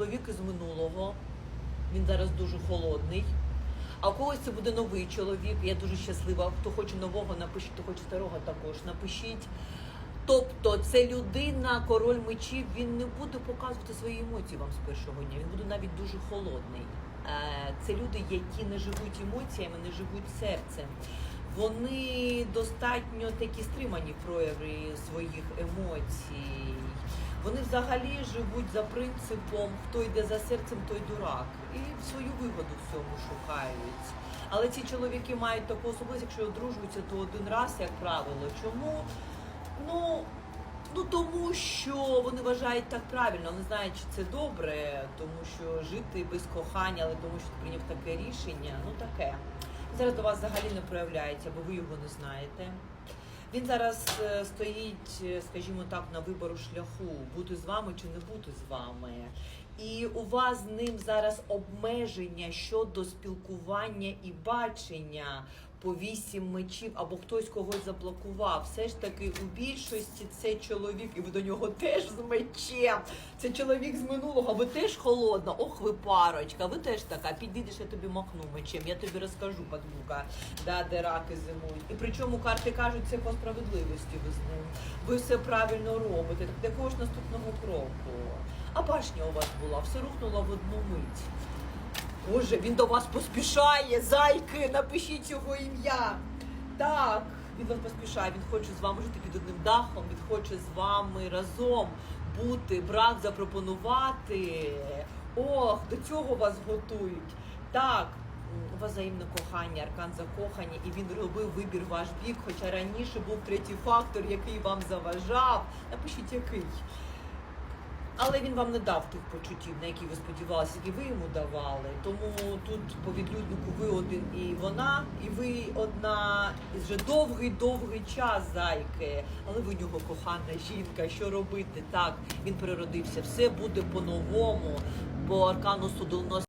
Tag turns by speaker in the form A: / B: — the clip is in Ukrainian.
A: чоловік із минулого. Він зараз дуже холодний. А у когось це буде новий чоловік. Я дуже щаслива. Хто хоче нового, напишіть, хто хоче старого також напишіть. Тобто це людина, король мечів, він не буде показувати свої емоції вам з першого дня. Він буде навіть дуже холодний. Е, Це люди, які не живуть емоціями, не живуть серцем. Вони достатньо такі стримані прояви своїх емоцій. Вони взагалі живуть за принципом, хто йде за серцем, той дурак. І свою вигоду в цьому шукають. Але ці чоловіки мають таку особливість, якщо одружуються, то один раз, як правило. Чому? Ну, ну тому що вони вважають так правильно, не знають, чи це добре, тому що жити без кохання, але тому що прийняв таке рішення, ну таке. Зараз до вас взагалі не проявляється, бо ви його не знаєте. Він зараз е, стоїть, е, скажімо так, на вибору шляху, бути з вами чи не бути з вами. І у вас з ним зараз обмеження щодо спілкування і бачення по вісім мечів, або хтось когось заблокував. Все ж таки у більшості це чоловік, і ви до нього теж з мечем. Це чоловік з минулого, ви теж холодна. Ох, ви парочка, ви теж така. Підійдеш, я тобі махну мечем. Я тобі розкажу, подруга, да, де раки зимують. І причому карти кажуть, це по справедливості ви з ним. Ви все правильно робите. Так для кого ж наступного кроку? А башня у вас була, все рухнуло в одну мить. Боже, він до вас поспішає, зайки, напишіть його ім'я. Так, він вас поспішає, він хоче з вами жити під одним дахом, він хоче з вами разом бути, брак запропонувати. Ох, до цього вас готують. Так, у вас взаємне кохання, аркан закохання, і він робив вибір ваш бік, хоча раніше був третій фактор, який вам заважав. Напишіть який. Але він вам не дав тих почуттів, на які ви сподівалися, які ви йому давали. Тому тут по відлюднику ви один і вона, і ви одна і вже довгий-довгий час зайки. Але ви у нього кохана жінка. Що робити? Так, він переродився. Все буде по-новому, бо аркану судонос.